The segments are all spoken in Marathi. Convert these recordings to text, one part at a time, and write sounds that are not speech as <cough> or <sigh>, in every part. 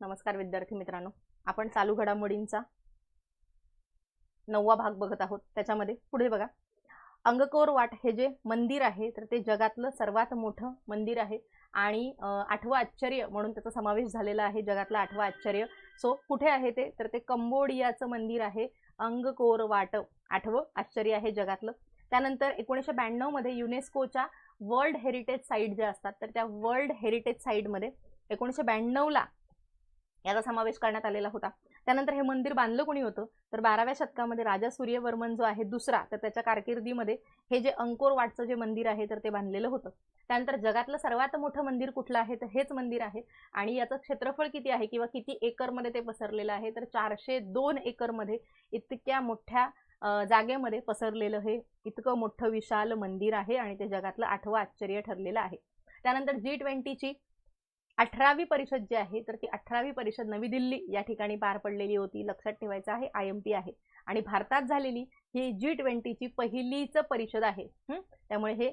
नमस्कार विद्यार्थी मित्रांनो. आपण चालू घडामोडींचा नववा भाग बघत आहोत. त्याच्यामध्ये पुढे बघा. अंगकोर वाट हे जे मंदिर आहे तर ते जगातलं सर्वात मोठं मंदिर आहे आणि आठवं आश्चर्य म्हणून त्याचा समावेश झालेला आहे जगातलं आठवं आश्चर्य. सो कुठे आहे ते? तर ते कंबोडियाचं मंदिर आहे. अंगकोर वाट आठवं आश्चर्य आहे जगातलं. त्यानंतर एकोणीसशे ब्याण्णवमध्ये युनेस्कोच्या वर्ल्ड हेरिटेज साईट ज्या असतात तर त्या वर्ल्ड हेरिटेज साईटमध्ये एकोणीसशे ब्याण्णवला याचा समावेश करण्यात आलेला होता. त्यानंतर हे मंदिर बांधलं कोणी होतं? तर बाराव्या शतकामध्ये राजा सूर्यवर्मन जो आहे दुसरा तर त्याच्या कारकिर्दीमध्ये हे जे अंकोर वाटचं जे मंदिर आहे तर ते बांधलेलं होतं. त्यानंतर जगातलं सर्वात मोठं मंदिर कुठलं आहे? तर हेच मंदिर आहे. आणि याचं क्षेत्रफळ किती आहे? किंवा किती एकरमध्ये ते पसरलेलं आहे? तर चारशे दोन एकरमध्ये इतक्या मोठ्या जागेमध्ये पसरलेलं हे इतकं मोठं विशाल मंदिर आहे आणि ते जगातलं आठवं आश्चर्य ठरलेलं आहे. त्यानंतर जी ट्वेंटीची अठरावी परिषद जी आहे तर ती अठरावी परिषद नवी दिल्ली या ठिकाणी पार पडलेली होती. लक्षात ठेवायचं आहे आय एम पी आहे. आणि भारतात झालेली ही जी ट्वेंटीची पहिलीच परिषद आहे. त्यामुळे हे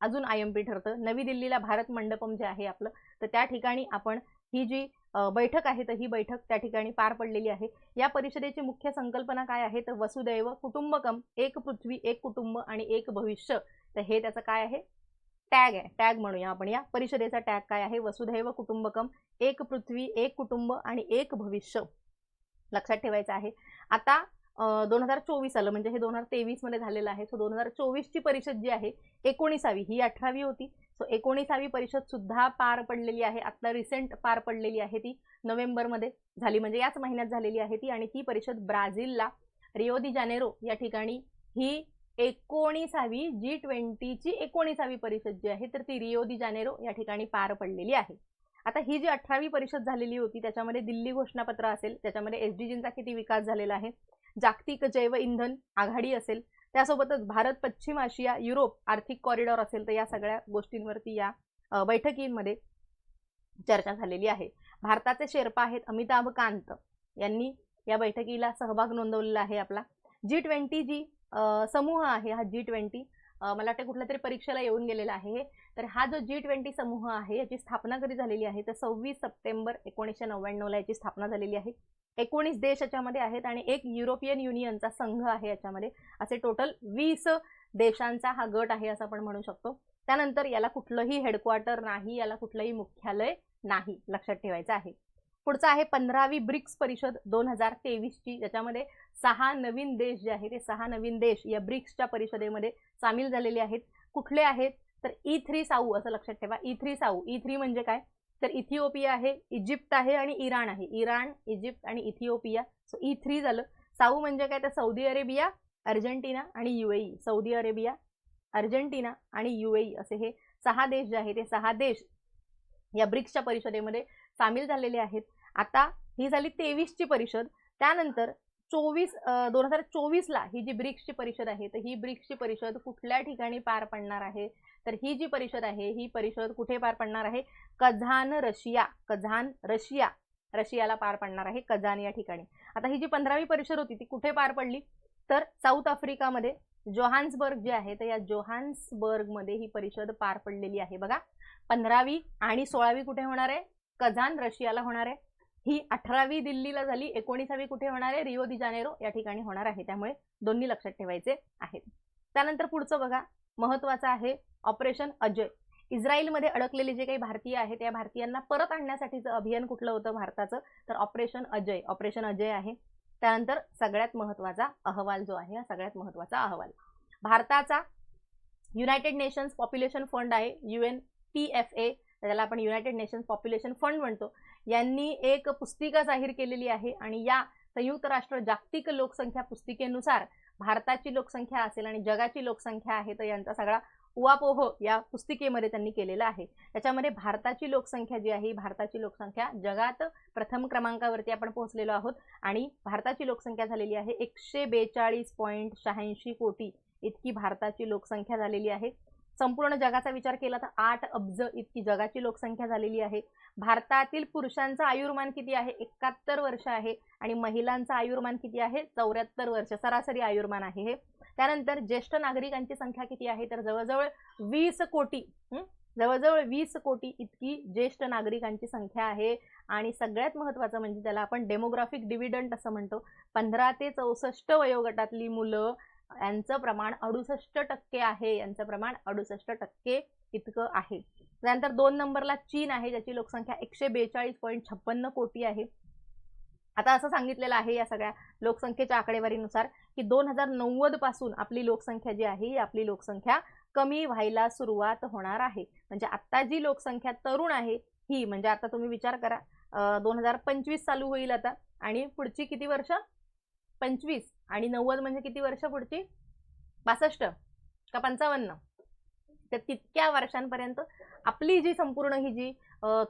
अजून आय एम पी ठरतं. नवी दिल्लीला भारत मंडपम जे आहे आपलं तर त्या ठिकाणी आपण ही जी बैठक आहे तर ही बैठक त्या ठिकाणी पार पडलेली आहे. या परिषदेची मुख्य संकल्पना काय आहे तर वसुदैव कुटुंबकम एक पृथ्वी एक कुटुंब आणि एक भविष्य. तर हे त्याचं काय आहे? टॅग आहे. टॅग म्हणूया आपण या. परिषदेचा टॅग काय आहे? वसुधैव कुटुंबकम एक पृथ्वी एक कुटुंब आणि एक भविष्य. लक्षात ठेवायचं आहे. आता दोन हजार चोवीस आलं. म्हणजे हे दोन हजार तेवीसमध्ये झालेलं आहे. सो दोन हजार चोवीसची परिषद जी आहे एकोणीसावी. ही अठरावी होती. सो एकोणीसावी परिषद सुद्धा पार पडलेली आहे. आत्ता रिसेंट पार पडलेली आहे ती नोव्हेंबरमध्ये झाली. म्हणजे याच महिन्यात झालेली आहे ती. आणि ती परिषद ब्राझीलला रिओ दी जानेरो या ठिकाणी ही एकोणीसावी जी ट्वेंटीची एकोणीसावी परिषद जी आहे तर ती रिओ दी जानेरो या ठिकाणी पार पडलेली आहे. आता ही जी अठरावी परिषद झालेली होती त्याच्यामध्ये दिल्ली घोषणापत्र असेल त्याच्यामध्ये एस डी जींचा किती विकास झालेला आहे जागतिक जैव इंधन आघाडी असेल त्यासोबतच भारत पश्चिम आशिया युरोप आर्थिक कॉरिडॉर असेल तर या सगळ्या गोष्टींवरती या बैठकींमध्ये चर्चा झालेली आहे. भारताचे शेर्पा आहेत अमिताभ कांत यांनी या बैठकीला सहभाग नोंदवलेला आहे आपला. जी ट्वेंटी जी समूह आहे हा जी ट्वेंटी मला वाटतं कुठल्या तरी परीक्षेला येऊन गेलेला आहे तर हा जो जी ट्वेंटी समूह आहे याची स्थापना कधी झालेली आहे? तर सव्वीस सप्टेंबर एकोणीसशे नव्याण्णवला याची स्थापना झालेली आहे. एकोणीस देश याच्यामध्ये आहेत आणि एक युरोपियन युनियनचा संघ आहे याच्यामध्ये. असे टोटल वीस देशांचा हा गट आहे असं आपण म्हणू शकतो. त्यानंतर याला कुठलंही हेडक्वार्टर नाही याला कुठलंही मुख्यालय नाही लक्षात ठेवायचं आहे. पुढचं आहे पंधरावी ब्रिक्स परिषद दोन हजार तेवीसची ज्याच्यामध्ये सहा नवीन देश जे आहे ते सहा नवीन देश या ब्रिक्सच्या परिषदेमध्ये सामील झालेले आहेत. कुठले आहेत? तर ई थ्री साऊ असं लक्षात ठेवा. ई थ्री साऊ. ई थ्री म्हणजे काय? तर इथिओपिया आहे इजिप्त आहे आणि इराण आहे. इराण इजिप्त आणि इथिओपिया. सो ई थ्री झालं. साऊ म्हणजे काय? तर सौदी अरेबिया अर्जेंटिना आणि युएई सौदी अरेबिया अर्जेंटिना आणि युएई असे हे सहा देश जे आहे ते सहा देश या ब्रिक्सच्या परिषदेमध्ये सामील झालेले आहेत. आता ही झाली तेवीसची परिषद. त्यानंतर चोवीस दोन हजार चोवीसला ही जी ब्रिक्सची परिषद आहे तर ही ब्रिक्सची परिषद कुठल्या ठिकाणी पार पडणार आहे? तर ही जी परिषद आहे ही परिषद कुठे पार पडणार आहे? Kazan Russia. Kazan Russia. रशियाला पार पडणार आहे कझान या ठिकाणी. आता ही जी पंधरावी परिषद होती ती कुठे पार पडली? तर साऊथ आफ्रिकामध्ये जोहान्सबर्ग जे आहे तर या जोहान्सबर्गमध्ये ही परिषद पार पडलेली आहे. बघा पंधरावी आणि सोळावी कुठे होणार आहे? कझान रशियाला होणार आहे. ही अठरावी दिल्लीला झाली. एकोणीसावी कुठे होणार आहे? रिओ दी जानेरो या ठिकाणी होणार आहे. त्यामुळे दोन्ही लक्षात ठेवायचे आहेत. त्यानंतर पुढचं बघा. महत्वाचं आहे ऑपरेशन अजय. इस्रायलमध्ये अडकलेले जे काही भारतीय आहेत त्या भारतीयांना परत आणण्यासाठीचं अभियान कुठलं होतं भारताचं? तर ऑपरेशन अजय. ऑपरेशन अजय आहे. त्यानंतर सगळ्यात महत्त्वाचा अहवाल जो आहे हा सगळ्यात महत्त्वाचा अहवाल. भारताचा युनायटेड नेशन्स पॉप्युलेशन फंड आहे. U N P F A त्याला आपण युनायटेड नेशन्स पॉप्युलेशन फंड म्हणतो. यांनी एक पुस्तिका जाहीर केलेली आहे आणि या संयुक्त राष्ट्र जागतिक लोकसंख्या पुस्तिकेनुसार भारताची लोकसंख्या असेल आणि जगाची लोकसंख्या आहे तर यांचा सगळा उवापोह या पुस्तिकेमध्ये त्यांनी केलेला आहे. त्याच्यामध्ये भारताची लोकसंख्या जी आहे भारताची लोकसंख्या जगात प्रथम क्रमांकावरती आपण पोहोचलेलो आहोत आणि भारताची लोकसंख्या झालेली आहे एकशे बेचाळीस पॉईंट शहाऐंशी कोटी इतकी भारताची लोकसंख्या झालेली आहे. संपूर्ण जगाचा विचार केला तर आठ अब्ज इतकी जगाची लोकसंख्या झालेली आहे. भारतातील पुरुषांचं आयुर्मान किती आहे? एकाहत्तर वर्ष आहे आणि महिलांचं आयुर्मान किती आहे? चौऱ्याहत्तर वर्ष सरासरी आयुर्मान आहे हे. त्यानंतर ज्येष्ठ नागरिकांची संख्या किती आहे? तर जवळजवळ वीस कोटी जवळजवळ वीस कोटी इतकी ज्येष्ठ नागरिकांची संख्या आहे. आणि सगळ्यात महत्वाचं म्हणजे त्याला आपण डेमोग्राफिक डिव्हिडंट असं म्हणतो. पंधरा ते चौसष्ट वयोगटातली मुलं यांचं प्रमाण अडुसष्ट टक्के आहे. यांचं प्रमाण अडुसष्ट टक्के इतकं आहे. त्यानंतर दोन नंबरला चीन आहे ज्याची लोकसंख्या एकशे बेचाळीस पॉईंट छप्पन्न कोटी आहे. आता असं सांगितलेलं आहे या सगळ्या लोकसंख्येच्या आकडेवारीनुसार की दोन हजार नव्वदपासून आपली लोकसंख्या जी आहे ही आपली लोकसंख्या कमी व्हायला सुरुवात होणार आहे. म्हणजे आत्ता जी लोकसंख्या तरुण आहे ही म्हणजे आता तुम्ही विचार करा दोन हजार पंचवीस चालू होईल आता आणि पुढची किती वर्ष? पंचवीस आणि नव्वद म्हणजे किती वर्ष पुढची? बासष्ट का पंचावन्न? तर तितक्या वर्षांपर्यंत आपली जी संपूर्ण ही जी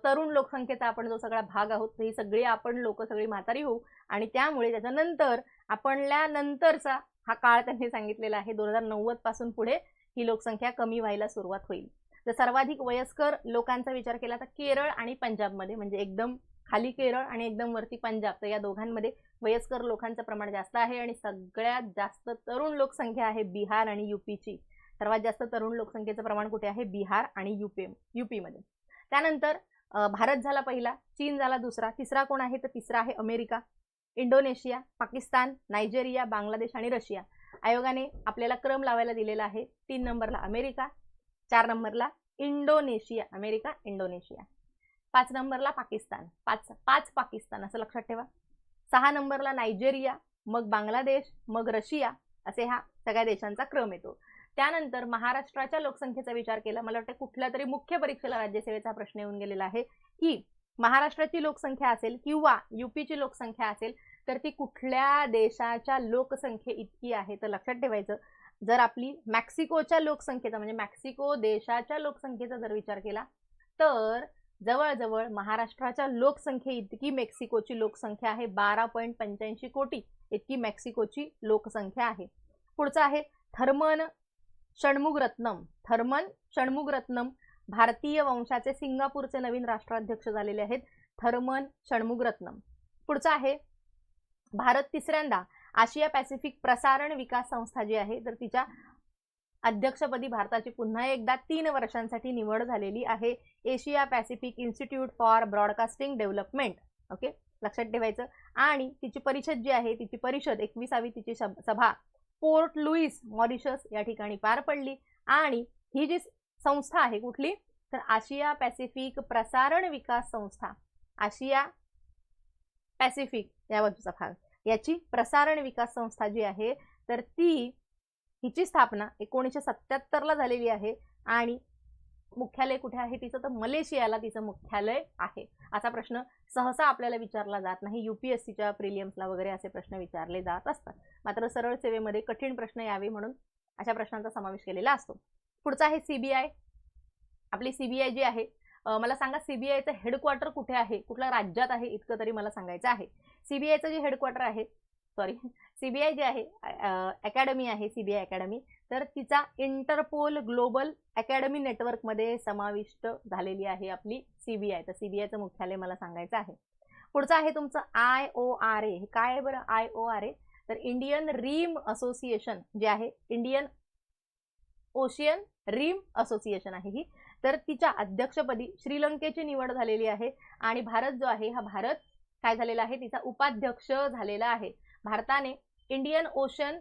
तरुण लोकसंख्येचा आपण जो सगळा भाग आहोत ही सगळी आपण लोक सगळी म्हातारी होऊ आणि त्यामुळे त्याच्यानंतर आपणल्या नंतरचा हा काळ त्यांनी सांगितलेला आहे दोन हजार नव्वदपासून पुढे ही लोकसंख्या कमी व्हायला सुरुवात होईल. तर सर्वाधिक वयस्कर लोकांचा विचार केला तर केरळ आणि पंजाबमध्ये म्हणजे एकदम खाली केरळ आणि एकदम वरती पंजाब तर या दोघांमध्ये वयस्कर लोकांचं प्रमाण जास्त आहे आणि सगळ्यात जास्त तरुण लोकसंख्या आहे बिहार आणि युपीची. सर्वात जास्त तरुण लोकसंख्येचं प्रमाण कुठे आहे? बिहार आणि युपी युपीमध्ये. त्यानंतर भारत झाला पहिला चीन झाला दुसरा तिसरा कोण आहे? तर तिसरा आहे America Indonesia Pakistan Nigeria Bangladesh आणि रशिया. आयोगाने आपल्याला क्रम लावायला दिलेला आहे तीन नंबरला अमेरिका चार नंबरला इंडोनेशिया अमेरिका इंडोनेशिया. पाच नंबरला पाकिस्तान पाच पाच पाकिस्तान असं लक्षात ठेवा. सहा नंबरला नायजेरिया मग बांगलादेश मग रशिया असे हा सगळ्या देशांचा क्रम येतो. त्यानंतर महाराष्ट्राच्या लोकसंख्येचा विचार केला मला वाटतं कुठल्या तरी मुख्य परीक्षेला राज्यसेवेचा प्रश्न येऊन गेलेला आहे की महाराष्ट्राची लोकसंख्या असेल किंवा युपीची लोकसंख्या असेल तर ती कुठल्या देशाच्या लोकसंख्ये इतकी आहे? तर लक्षात ठेवायचं जर आपली मॅक्सिकोच्या लोकसंख्येचा म्हणजे मॅक्सिको देशाच्या लोकसंख्येचा जर विचार केला तर जवळजवळ महाराष्ट्राच्या लोकसंख्ये इतकी मेक्सिकोची लोकसंख्या आहे बारा पॉईंट पंच्याऐंशी कोटी इतकी मेक्सिकोची लोकसंख्या आहे. पुढचं आहे थर्मन षणमुगरत्नम. थर्मन षणमुगरत्नम भारतीय वंशाचे सिंगापूरचे नवीन राष्ट्राध्यक्ष झालेले आहेत थर्मन षणमुगरत्नम. पुढचं आहे भारत तिसऱ्यांदा आशिया पॅसिफिक प्रसारण विकास संस्था जी आहे तर तिच्या अध्यक्षपदी भारताची पुन्हा एकदा तीन वर्षांसाठी निवड झालेली आहे. Asia Pacific institute for broadcasting development. Okay? लक्षात ठेवायचं. आणि तिची परिषद जी आहे तिची परिषद एकविसावी तिची सभा पोर्ट लुईस मॉरिशस या ठिकाणी पार पडली. आणि ही जी संस्था आहे कुठली? तर आशिया पॅसिफिक प्रसारण विकास संस्था. आशिया पॅसिफिक या बाजूचा भाग. याची प्रसारण विकास संस्था जी आहे तर ती हिची स्थापना एकोणीसशे सत्याहत्तरला झालेली आहे आणि मुख्यालय कुठे आहे? तिचं तर मलेशियाला तिचं मुख्यालय आहे. असा प्रश्न सहसा आपल्याला विचारला जात नाही. युपीएससीच्या प्रिलियम्सला वगैरे असे प्रश्न विचारले जात असतात. मात्र सरळ सेवेमध्ये कठीण प्रश्न यावे म्हणून अशा प्रश्नांचा समावेश केलेला असतो. पुढचा आहे सीबीआय. आपली सीबीआय जी आहे मला सांगा सीबीआयचं हेडक्वार्टर कुठे आहे? कुठल्या राज्यात आहे? इतकं तरी मला सांगायचं आहे. सीबीआयचं जे हेडक्वार्टर आहे सॉरी सीबीआय <laughs> जे आहे अकॅडमी आहे सीबीआय अकॅडमी तर तिचा इंटरपोल ग्लोबल अकॅडमी नेटवर्कमध्ये समाविष्ट झालेली आहे आपली सीबीआय तर सीबीआयचं मुख्यालय मला सांगायचं आहे. पुढचं आहे तुमचं आय ओ आर ए काय बरं? आय ओ आर ए तर इंडियन रीम असोसिएशन जे आहे इंडियन ओशियन रीम असोसिएशन आहे ही. तर तिच्या अध्यक्षपदी श्रीलंकेची निवड झालेली आहे. आणि भारत जो आहे हा भारत काय झालेला आहे? तिचा उपाध्यक्ष झालेला आहे. भारताने इंडियन ओशन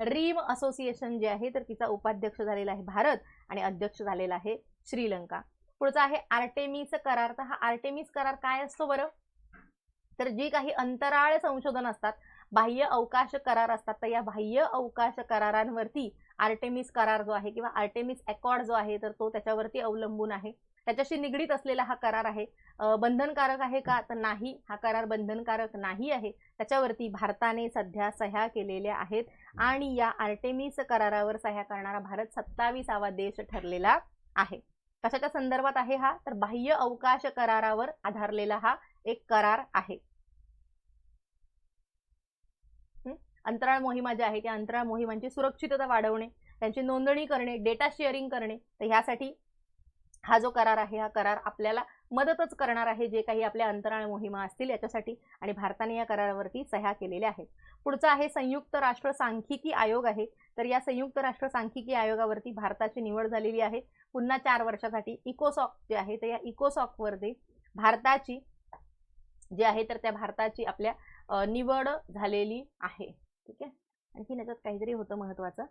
रीम असोसिएशन जे आहे तर तिचा उपाध्यक्ष झालेला आहे भारत आणि अध्यक्ष झालेला आहे श्रीलंका. पुढचा आहे आर्टेमिस करार. तर हा आर्टेमिस करार काय असतो बरं? तर जी काही अंतराळ संशोधन असतात बाह्य अवकाश करार असतात तर या बाह्य अवकाश करारांवरती आर्टेमिस करार जो आहे किंवा आर्टेमिस अकॉर्ड जो आहे तर तो त्याच्यावरती अवलंबून आहे. त्याच्याशी निगडीत असलेला हा करार आहे. बंधनकारक आहे का? तर नाही. हा करार बंधनकारक नाही आहे. त्याच्यावरती भारताने सध्या सह्या केलेल्या आहेत आणि या आर्टेमिस करारावर सह्या करणारा भारत सत्तावीसावा देश ठरलेला आहे. कशाच्या संदर्भात आहे हा? तर बाह्य अवकाश करारावर आधारलेला हा एक करार आहे. अंतराळ मोहिमा ज्या आहे त्या अंतराळ मोहिमांची सुरक्षितता वाढवणे त्यांची नोंदणी करणे डेटा शेअरिंग करणे तर ह्यासाठी हा जो करार आहे हा करार आपल्याला मदतच करणार आहे जे काही आपल्या अंतराळ मोहिमा असतील याच्यासाठी आणि भारताने या करारावरती सह्या केलेल्या आहेत. पुढचा आहे संयुक्त राष्ट्र सांख्यिकी आयोग आहे. तर या संयुक्त राष्ट्र सांख्यिकी आयोगावरती भारताची निवड झालेली आहे. पुन्हा चार वर्षासाठी इकोसॉक जे आहे तर या इकोसॉकवरती भारताची जे आहे तर त्या भारताची आपल्या निवड झालेली आहे. ठीक आहे? आणखी याच्यात काहीतरी होतं महत्वाचं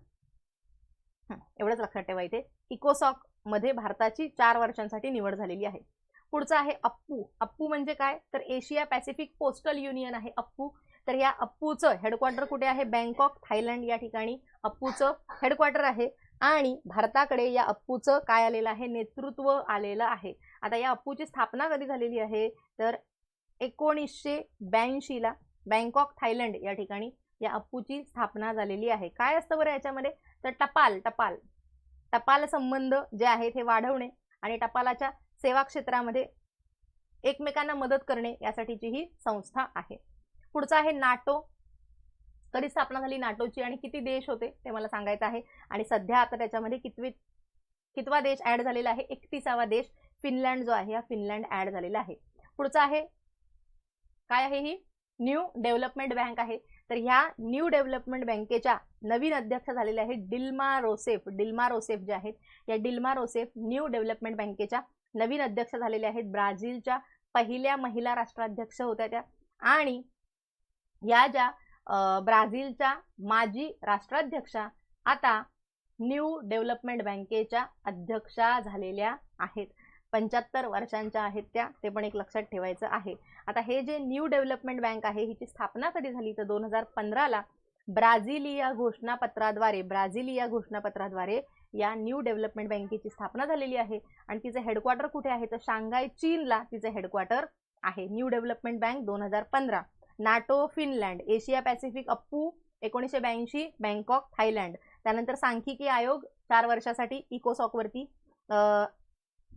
एवढंच लक्षात ठेवा इथे. इकोसॉक मध्ये भारताची चार वर्षांसाठी निवड झालेली आहे. पुढचं आहे अप्पू. अप्पू म्हणजे काय? तर एशिया पॅसिफिक पोस्टल युनियन आहे अप्पू. तर या अप्पूचं हेडक्वार्टर कुठे आहे? बँकॉक थायलंड या ठिकाणी अप्पूचं हेडक्वार्टर आहे. आणि भारताकडे या अप्पूचं काय आलेलं आहे? नेतृत्व आलेलं आहे. आता या अप्पूची स्थापना कधी झालेली आहे? तर एकोणीसशे ब्याऐंशीला बँकॉक थायलंड या ठिकाणी या अप्पूची स्थापना झालेली आहे. काय असतं बरं याच्यामध्ये? तर टपाल टपाल. टपाल संबंध जे आहेत हे वाढवणे आणि टपालाच्या सेवा क्षेत्रामध्ये एकमेकांना मदत करणे यासाठीची ही संस्था आहे. पुढचं आहे नाटो. कधी स्थापना झाली नाटोची आणि किती देश होते ते मला सांगायचं आहे. आणि सध्या आता त्याच्यामध्ये कितवी कितवा देश ऍड झालेला आहे? एकतीसावा देश फिनलँड जो आहे हा फिनलँड ऍड झालेला आहे. पुढचा आहे काय आहे ही? न्यू डेव्हलपमेंट बँक आहे. तर ह्या न्यू डेव्हलपमेंट बँकेच्या नवीन अध्यक्ष झालेले आहेत डिल्मा रोसेफ. डिल्मा रोसेफ जे आहेत या डिल्मा रोसेफ न्यू डेव्हलपमेंट बँकेच्या नवीन अध्यक्ष झालेल्या आहेत. ब्राझीलच्या पहिल्या महिला राष्ट्राध्यक्ष होत्या त्या. आणि या ज्या ब्राझीलच्या माजी राष्ट्राध्यक्षा आता न्यू डेव्हलपमेंट बँकेच्या अध्यक्षा झालेल्या आहेत. पंच्याहत्तर वर्षांच्या आहेत त्या ते पण एक लक्षात ठेवायचं आहे. आता हे जे न्यू डेव्हलपमेंट बँक आहे हिची स्थापना कधी झाली? तर दोन हजार पंधराला ब्राझिलिया घोषणापत्राद्वारे ब्राझिलिया घोषणापत्राद्वारे या न्यू डेव्हलपमेंट बँकेची स्थापना झालेली आहे. आणि तिचं हेडक्वार्टर कुठे आहे? तर शांघाय चीनला तिचं हेडक्वार्टर आहे. न्यू डेव्हलपमेंट बँक दोन हजार पंधरा. NATO Finland Asia Pacific Appu एकोणीसशे ब्याऐंशी बँकॉक थायलँड. त्यानंतर सांख्यिकी आयोग चार वर्षासाठी इकोसॉकवरती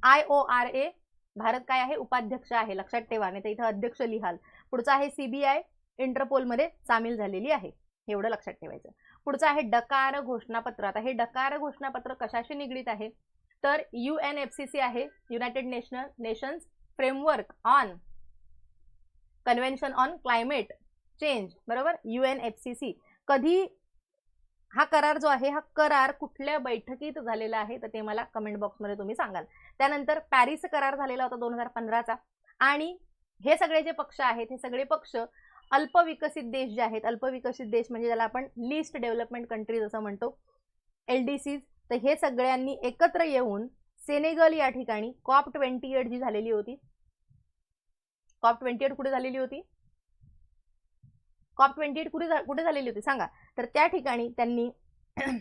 I O R A Bharat काय आहे? उपाध्यक्ष आहे. लक्षात ठेवा. नाही तर इथं अध्यक्ष लिहाल. पुढचं आहे सीबीआय इंटरपोलमध्ये सामील झालेली आहे. एवढं लक्षात ठेवायचं. पुढचं आहे डकार घोषणापत्र. आता हे डकार घोषणापत्र कशाशी निगडीत आहे? तर U N F C C आहे United national nations framework on convention on climate change बरोबर? U N F C C. कधी हा करार जो आहे हा करार कुठल्या बैठकीत झालेला आहे तर ते मला कमेंट बॉक्समध्ये तुम्ही सांगाल. त्यानंतर पॅरिस करार झालेला होता दोन हजार पंधराचा. आणि हे सगळे जे पक्ष आहेत हे सगळे पक्ष अल्पविकसित देश जे आहेत अल्पविकसित देश म्हणजे ज्याला आपण लिस्ट डेव्हलपमेंट कंट्रीज असं म्हणतो एल डी सीज तर हे सगळ्यांनी एकत्र येऊन सेनेगल या ठिकाणी कॉप ट्वेंटी एट जी झालेली होती. कॉप ट्वेंटी एट कुठे झालेली होती? कॉप ट्वेंटी एट कुठे कुठे झालेली होती? सांगा. तर त्या ठिकाणी त्यांनी <clears throat>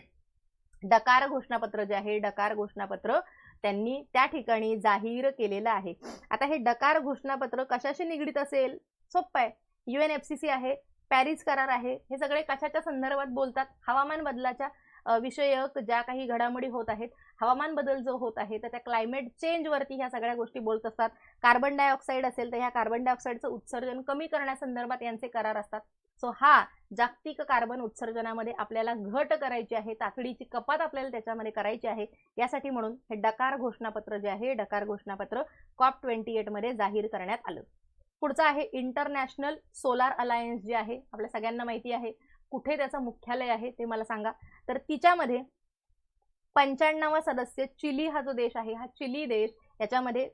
डकार घोषणापत्र जे आहे डकार घोषणापत्र त्यांनी त्या ठिकाणी जाहीर केलेलं आहे. आता हे डकार घोषणापत्र कशाशी निगडीत असेल? सोपं आहे. U N F C C आहे पॅरिस करार आहे हे सगळे कशाच्या संदर्भात बोलतात? हवामान बदलाच्या विषयक ज्या काही घडामोडी होत आहेत हवामान बदल जो होत आहे तर त्या क्लायमेट चेंजवरती ह्या सगळ्या गोष्टी बोलत असतात. कार्बन डायऑक्साईड असेल तर ह्या कार्बन डायऑक्साईडचं उत्सर्जन कमी करण्यासंदर्भात यांचे करार असतात. सो हा जागतिक कार्बन उत्सर्जनामध्ये आपल्याला घट करायची आहे तातडीची कपात आपल्याला त्याच्यामध्ये करायची आहे. यासाठी म्हणून हे डकार घोषणापत्र जे आहे डकार घोषणापत्र कॉप ट्वेंटी एटमध्ये जाहीर करण्यात आलं. पुढचं आहे इंटरनॅशनल सोलार अलायन्स जे आहे आपल्या सगळ्यांना माहिती आहे. कुठे त्याचं मुख्यालय आहे ते मला सांगा. तर तिच्यामध्ये पंच्याण्णव सदस्य चिली हा जो देश आहे हा चिली देश याच्यामध्ये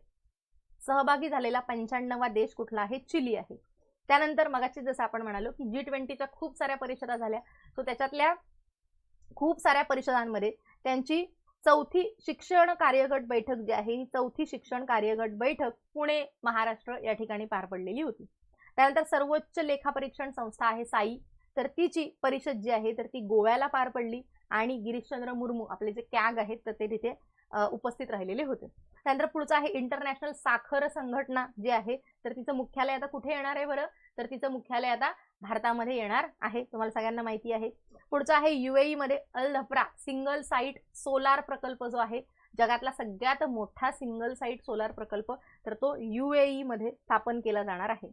सहभागी झालेला पंच्याण्णवा देश कुठला आहे? चिली आहे. त्यानंतर मगाशी जसं आपण म्हणालो की जी ट्वेंटीच्या खूप साऱ्या परिषदा झाल्या. सो त्याच्यातल्या खूप साऱ्या परिषदांमध्ये त्यांची चौथी शिक्षण कार्यगट बैठक जी आहे ही चौथी शिक्षण कार्यगट बैठक पुणे महाराष्ट्र या ठिकाणी पार पडलेली होती. त्यानंतर सर्वोच्च लेखापरीक्षण संस्था आहे साई तर तिची परिषद जी आहे तर ती गोव्याला पार पडली आणि गिरीशचंद्र मुर्मू आपले जे कॅग आहेत तर ते तिथे उपस्थित राहिलेले होते. त्यानंतर पुढचं आहे इंटरनॅशनल साखर संघटना जी आहे. तर तिचं मुख्यालय आता कुठे येणार आहे बरं? तर तिचं मुख्यालय आता भारतामध्ये येणार आहे. तुम्हाला सगळ्यांना माहिती आहे. पुढचं आहे युएई मध्ये Al Dhafra single site solar प्रकल्प जो आहे जगातला सगळ्यात मोठा सिंगल साईट सोलार प्रकल्प तर तो युएई मध्ये स्थापन केला जाणार आहे.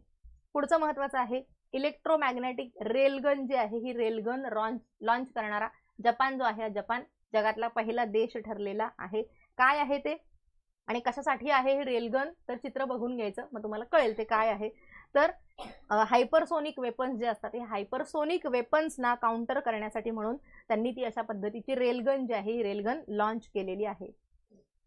पुढचं महत्वाचं आहे इलेक्ट्रोमॅग्नेटिक रेलगन जे आहे ही रेलगन लॉन्च लॉन्च करणारा जपान जो आहे जपान जगातला पहिला देश ठरलेला आहे. काय आहे ते? आणि कशासाठी आहे हे रेलगन? तर चित्र बघून घ्यायचं. मग तुम्हाला कळेल ते काय आहे. तर हायपरसोनिक वेपन्स जे असतात हे हायपरसोनिक वेपन्सना काउंटर करण्यासाठी म्हणून त्यांनी ती अशा पद्धतीची रेलगन जी आहे ही रेलगन लॉन्च केलेली आहे.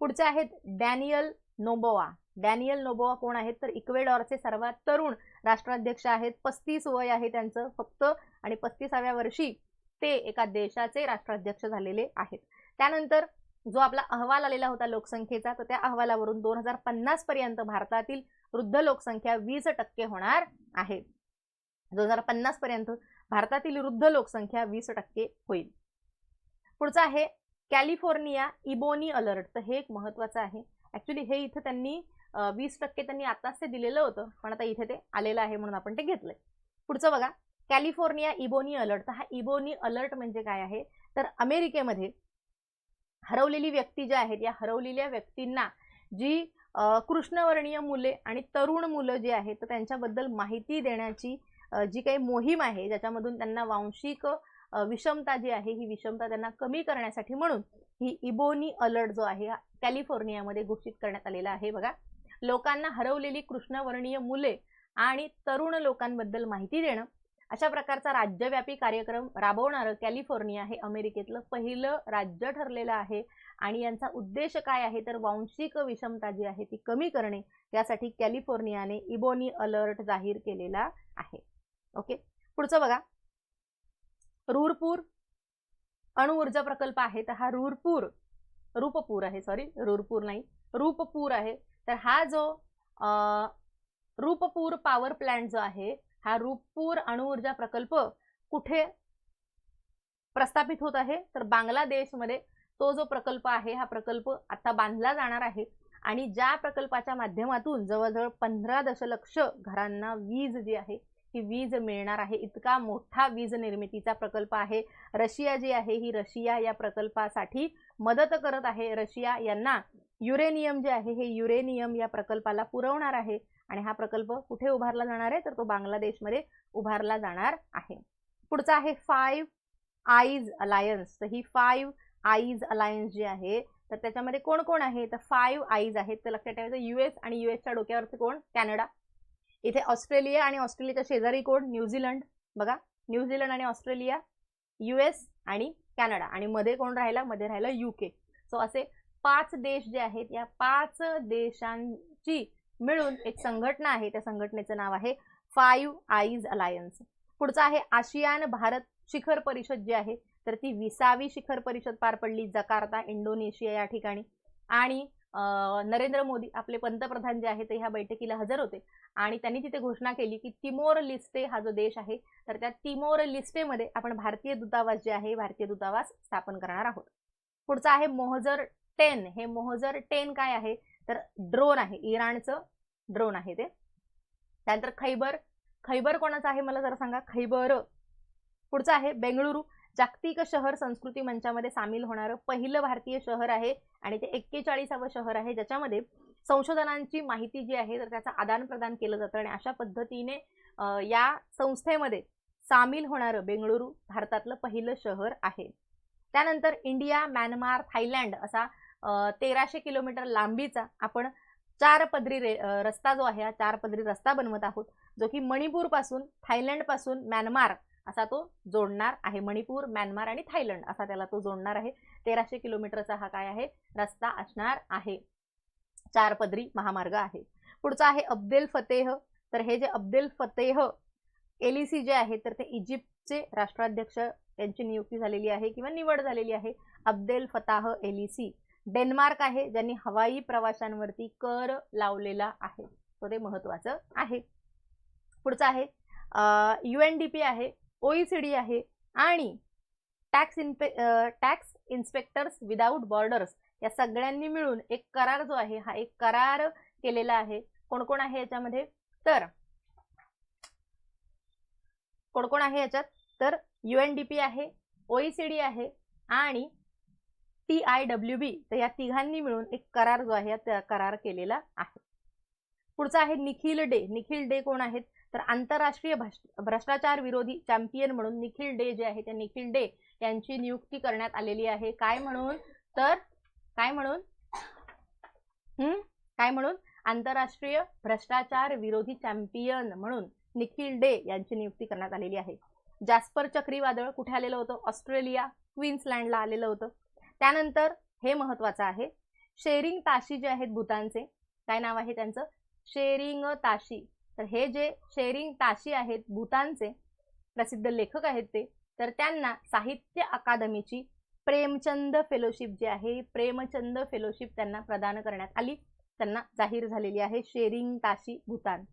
पुढचे आहेत डॅनियल नोबोवा. डॅनियल नोबोवा कोण आहेत? तर इक्वेडॉरचे सर्वात तरुण राष्ट्राध्यक्ष आहेत. पस्तीस वय आहे त्यांचं फक्त आणि पस्तीसाव्या वर्षी ते एका देशाचे राष्ट्राध्यक्ष झालेले आहेत. त्यानंतर जो आपला अहवाल आलेला होता लोकसंख्येचा तर त्या अहवालावरून दोन हजार पन्नास पर्यंत भारतातील वृद्ध लोकसंख्या वीस टक्के होणार आहे. दोन हजार पन्नास पर्यंत भारतातील वृद्ध लोकसंख्या वीस टक्के होईल. पुढचं आहे कॅलिफोर्निया इबोनी अलर्ट. तर हे एक महत्वाचं आहे. ऍक्च्युली हे इथं त्यांनी वीस टक्के त्यांनी आताच ते दिलेलं होतं पण आता इथे ते आलेलं आहे म्हणून आपण ते घेतलंय. पुढचं बघा कॅलिफोर्निया इबोनी अलर्ट. तर हा इबोनी अलर्ट म्हणजे काय आहे? तर अमेरिकेमध्ये हरवलेली व्यक्ती ज्या आहेत या हरवलेल्या व्यक्तींना जी कृष्णवर्णीय मुले आणि तरुण मुलं जी आहेत तर त्यांच्याबद्दल माहिती देण्याची जी काही मोहीम आहे ज्याच्यामधून त्यांना वांशिक विषमता जी आहे ही विषमता त्यांना कमी करण्यासाठी म्हणून ही इबोनी अलर्ट जो आहे कॅलिफोर्नियामध्ये घोषित करण्यात आलेला आहे. बघा लोकांना हरवलेली कृष्णवर्णीय मुले आणि तरुण लोकांबद्दल माहिती देणं अशा प्रकारचा राज्यव्यापी कार्यक्रम राबवणारं कॅलिफोर्निया हे अमेरिकेतलं पहिलं राज्य ठरलेलं आहे. आणि यांचा उद्देश काय आहे? तर वांशिक विषमता जी आहे ती कमी करणे यासाठी कॅलिफोर्नियाने इबोनी अलर्ट जाहीर केलेला आहे. ओके? पुढचं बघा. रूरपूर अणुऊर्जा प्रकल्प आहे तर हा रूरपूर रूपपूर आहे सॉरी रूरपूर नाही रूपपूर आहे. तर हा जो रूपपूर पॉवर प्लॅन्ट जो आहे हा रूपपूर अणुऊर्जा प्रकल्प कुठे प्रस्थापित होत आहे? तर बांगलादेशमध्ये तो जो प्रकल्प आहे हा प्रकल्प आता बांधला जाणार आहे आणि ज्या प्रकल्पाच्या माध्यमातून जवळजवळ पंधरा दशलक्ष घरांना वीज जी आहे ही वीज मिळणार आहे. इतका मोठा वीज निर्मितीचा प्रकल्प आहे. रशिया जी आहे ही रशिया या प्रकल्पासाठी मदत करत आहे. रशिया यांना युरेनियम जे आहे हे युरेनियम या प्रकल्पाला पुरवणार आहे. आणि हा प्रकल्प कुठे उभारला जाणार आहे? तर तो बांगलादेशमध्ये उभारला जाणार आहे. पुढचा आहे फाईव्ह आईज अलायन्स तर ही फाईव्ह आईज अलायन्स जी आहे तर त्याच्यामध्ये कोण कोण आहे? तर फाईव्ह आईज आहेत. तर लक्षात ठेवायचं युएस आणि युएसच्या डोक्यावरचे कोण? कॅनडा. इथे ऑस्ट्रेलिया आणि ऑस्ट्रेलियाच्या शेजारी कोण? न्यूझीलंड बघा न्यूझीलंड आणि ऑस्ट्रेलिया युएस आणि कॅनडा. आणि मध्ये कोण राहिला? मध्ये राहिला युके सो असे पाच देश जे आहेत या पाच देशांची मिळून एक संघटना आहे त्या संघटनेचं नाव आहे फाईव्ह आईज अलायन्स पुढचं आहे आशियान भारत शिखर परिषद जी आहे तर ती विसावी शिखर परिषद पार पडली जकार्ता इंडोनेशिया या ठिकाणी. आणि नरेंद्र मोदी आपले पंतप्रधान जे आहेत ते ह्या बैठकीला हजर होते. आणि त्यांनी तिथे घोषणा केली की तिमोर लिस्टे हा जो देश आहे तर त्या तिमोर लिस्टेमध्ये आपण भारतीय दूतावास जे आहे भारतीय दूतावास स्थापन करणार आहोत. पुढचं आहे मोहजर टेन. हे मोहजर टेन काय आहे? तर ड्रोन आहे. इराणचं ड्रोन आहे ते. त्यानंतर खैबर. खैबर कोणाचं आहे मला जरा सांगा? खैबर. पुढचं आहे बेंगळुरू. जागतिक शहर संस्कृती मंचामध्ये सामील होणारं पहिलं भारतीय शहर आहे आणि ते एक्केचाळीसावं शहर आहे. ज्याच्यामध्ये संशोधनांची माहिती जी आहे तर त्याचं आदान प्रदान केलं जातं आणि अशा पद्धतीने या संस्थेमध्ये सामील होणारं बेंगळुरू भारतातलं पहिलं शहर आहे. त्यानंतर इंडिया म्यानमार थायलँड असा तेराशे किलोमीटर लांबीचा आपण चार पदरी रे रस्ता जो आहे हा चार पदरी रस्ता बनवत आहोत. जो की मणिपूरपासून थायलंडपासून म्यानमार असा तो जोडणार आहे. मणिपूर म्यानमार आणि थायलंड असा त्याला तो जोडणार आहे. तेराशे किलोमीटरचा हा काय आहे? रस्ता असणार आहे. चार पदरी महामार्ग आहे. पुढचा आहे अब्देल फतेह. तर हे जे अब्देल फतेह एलिसी जे आहे तर ते इजिप्तचे राष्ट्राध्यक्ष यांची नियुक्ती झालेली आहे किंवा निवड झालेली आहे. अब्देल फताह एलिसी डेन्मार्क आहे ज्यांनी हवाई प्रवाशांवरती कर लावलेला आहे. तो ते महत्वाचं आहे. पुढचं आहे यू एन डी पी आहे ओईसीडी आहे आणि टॅक्स इन्पे टॅक्स इन्स्पेक्टर्स विदाऊट बॉर्डर्स या सगळ्यांनी मिळून एक करार जो आहे हा एक करार केलेला आहे. कोण कोण आहे याच्यामध्ये? तर कोण कोण आहे याच्यात? तर यू एन डी पी आहे ओईसीडी आहे आणि टी आय डब्ल्यू बी तर या तिघांनी मिळून एक करार जो आहे त्या करार केलेला आहे. पुढचा आहे निखिल डे. निखिल डे कोण आहेत? तर आंतरराष्ट्रीय भ्रष्टाचार विरोधी चॅम्पियन म्हणून निखिल डे जे आहे त्या निखिल डे यांची नियुक्ती करण्यात आलेली आहे. काय म्हणून? तर काय म्हणून? हम्म काय म्हणून? आंतरराष्ट्रीय भ्रष्टाचार विरोधी चॅम्पियन म्हणून निखिल डे यांची नियुक्ती करण्यात आलेली आहे. जास्पर चक्रीवादळ कुठे आलेलं होतं? ऑस्ट्रेलिया क्वीन्सलँडला आलेलं होतं. त्यानंतर हे महत्वाचं आहे. शेरिंग ताशी जे आहेत भूतानचे काय नाव आहे त्यांचं? शेरिंग ताशी. तर हे जे शेरिंग ताशी आहेत भूतानचे प्रसिद्ध लेखक आहेत ते तर त्यांना साहित्य अकादमीची प्रेमचंद फेलोशिप जी आहे प्रेमचंद फेलोशिप त्यांना प्रदान करण्यात आली. त्यांना जाहीर झालेली आहे शेरिंग ताशी भूतान.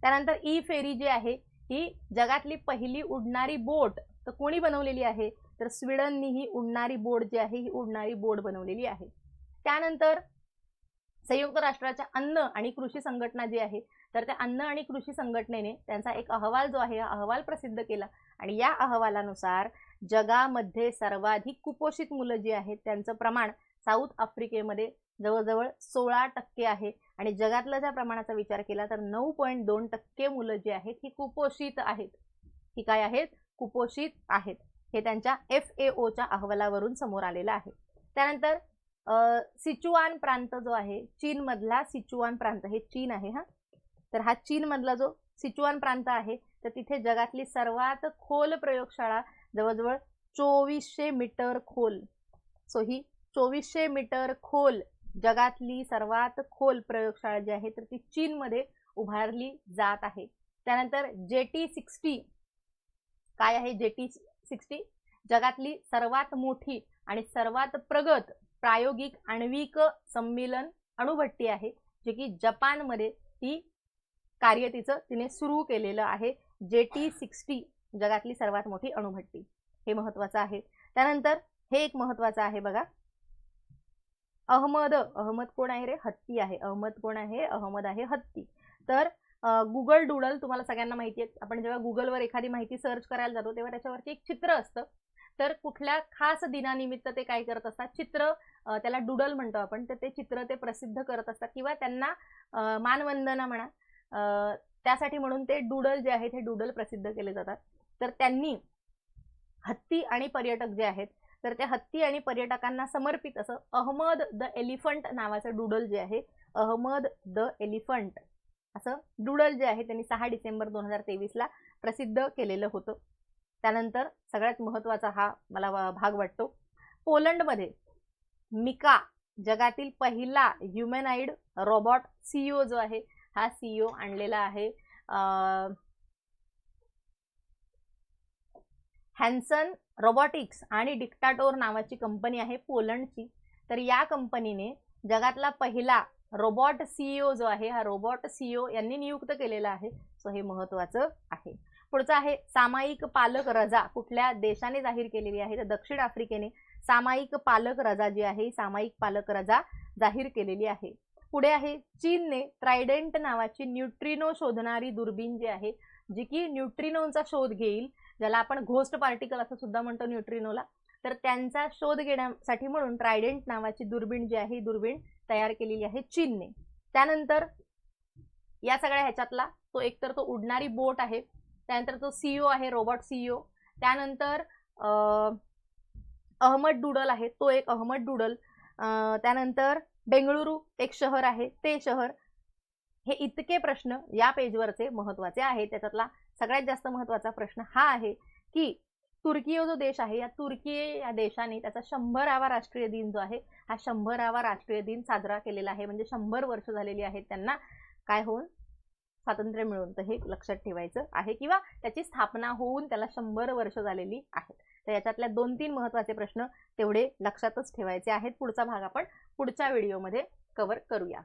त्यानंतर ई फेरी जी आहे ही जगातली पहिली उडणारी बोट. तर कोणी बनवलेली आहे? तर स्वीडननी ही उडणारी बोर्ड जी आहे ही उडणारी बोर्ड बनवलेली आहे. त्यानंतर संयुक्त राष्ट्राच्या अन्न आणि कृषी संघटना जी आहे तर त्या अन्न आणि कृषी संघटनेने त्यांचा एक अहवाल जो आहे हा अहवाल प्रसिद्ध केला. आणि या अहवालानुसार जगामध्ये सर्वाधिक कुपोषित मुलं जी आहेत त्यांचं प्रमाण साऊथ आफ्रिकेमध्ये जवळजवळ सोळा टक्के आहे. आणि जगातल्या ज्या प्रमाणाचा विचार केला तर नऊ पॉईंट दोन टक्के मुलं जी आहेत ही कुपोषित आहेत. ही काय आहेत? कुपोषित आहेत. हे त्यांच्या एफ ए ओच्या अहवालावरून समोर आलेलं आहे. त्यानंतर सिचुआन प्रांत जो आहे चीनमधला सिचुआन प्रांत हे चीन आहे हा. तर हा चीनमधला जो सिचुआन प्रांत आहे तर तिथे जगातली सर्वात खोल प्रयोगशाळा जवळजवळ चोवीसशे मीटर खोल. सो ही चोवीसशे मीटर खोल जगातली सर्वात खोल प्रयोगशाळा जी आहे तर ती चीनमध्ये उभारली जात आहे. त्यानंतर जे टी सिक्स्टी काय आहे जे टी सिक्स्टी. जगातली सर्वात मोठी आणि सर्वात प्रगत प्रायोगिक आण्विक संमेलन अणुभट्टी आहे जे की जपानमध्ये ती कार्य तिचं तिने सुरू केलेलं आहे. जे टी सिक्स्टी जगातली सर्वात मोठी अणुभट्टी. हे महत्वाचं आहे. त्यानंतर हे एक महत्वाचं आहे बघा. अहमद. अहमद कोण आहे रे? हत्ती आहे. अहमद कोण आहे? अहमद आहे हत्ती. तर गुगल डुडल तुम्हाला सगळ्यांना माहिती आहे. आपण जेव्हा गुगलवर एखादी माहिती सर्च करायला जातो तेव्हा त्याच्यावरती एक चित्र असतं. तर कुठल्या खास दिनानिमित्त ते काय करत असतात? चित्र त्याला डुडल म्हणतो आपण. तर ते चित्र ते प्रसिद्ध करत असतात किंवा त्यांना मानवंदना म्हणा त्यासाठी म्हणून ते डुडल जे आहेत हे डुडल प्रसिद्ध केले जातात. तर त्यांनी हत्ती आणि पर्यटक जे आहेत तर त्या हत्ती आणि पर्यटकांना समर्पित असं अहमद द एलिफंट नावाचं डुडल जे आहे अहमद द एलिफंट. असं डुडल जे आहे त्यांनी सहा डिसेंबर दोन हजार तेवीसला प्रसिद्ध केलेलं होतं. त्यानंतर सगळ्यात महत्त्वाचा हा मला भाग वाटतो. पोलंडमध्ये मिका जगातील पहिला ह्युमॅनाइड रोबॉट सीईओ जो आहे हा सीईओ आणलेला आहे. हॅन्सन रोबॉटिक्स आणि डिक्टाटोर नावाची कंपनी आहे पोलंडची. तर या कंपनीने जगातला पहिला रोबॉट सीईओ जो आहे हा रोबॉट सीईओ यांनी नियुक्त केलेला आहे. सो हे महत्वाचं आहे. पुढचं आहे सामायिक पालक रजा कुठल्या देशाने जाहीर केलेली आहे? तर दक्षिण आफ्रिकेने सामायिक पालक रजा जी आहे सामायिक पालक रजा जाहीर केलेली आहे. पुढे आहे चीनने ट्रायडेंट नावाची न्यूट्रिनो शोधणारी दुर्बीण जी आहे जी की न्यूट्रिनोचा शोध घेईल ज्याला आपण घोस्ट पार्टिकल असं सुद्धा म्हणतो न्यूट्रिनोला तर त्यांचा शोध घेण्यासाठी म्हणून ट्रायडेंट नावाची दुर्बीण जी आहे दुर्बीण तयार केलेली आहे चीनने. त्यानंतर या सगळ्या ह्याच्यातला तो एकतर तो उडणारी बोट आहे त्यानंतर तो सीईओ आहे रोबोट सीईओ त्यानंतर अहमद डुडल आहे तो एक अहमद डुडल. त्यानंतर बेंगळुरू एक शहर आहे ते शहर. हे इतके प्रश्न या पेजवरचे महत्त्वाचे आहेत त्याच्यातला सगळ्यात जास्त महत्त्वाचा प्रश्न हा आहे की तुर्की जो देश आहे या तुर्की या देशाने त्याचा शंभरावा राष्ट्रीय दिन जो आहे हा शंभरावा राष्ट्रीय दिन साजरा केलेला आहे. म्हणजे शंभर वर्ष झालेली आहेत त्यांना. काय होऊन? स्वातंत्र्य मिळून. तर हे लक्षात ठेवायचं आहे किंवा त्याची स्थापना होऊन त्याला शंभर वर्ष झालेली आहेत. तर याच्यातल्या दोन तीन महत्त्वाचे प्रश्न तेवढे लक्षातच ठेवायचे आहेत. पुढचा भाग आपण पुढच्या व्हिडिओमध्ये कव्हर करूया.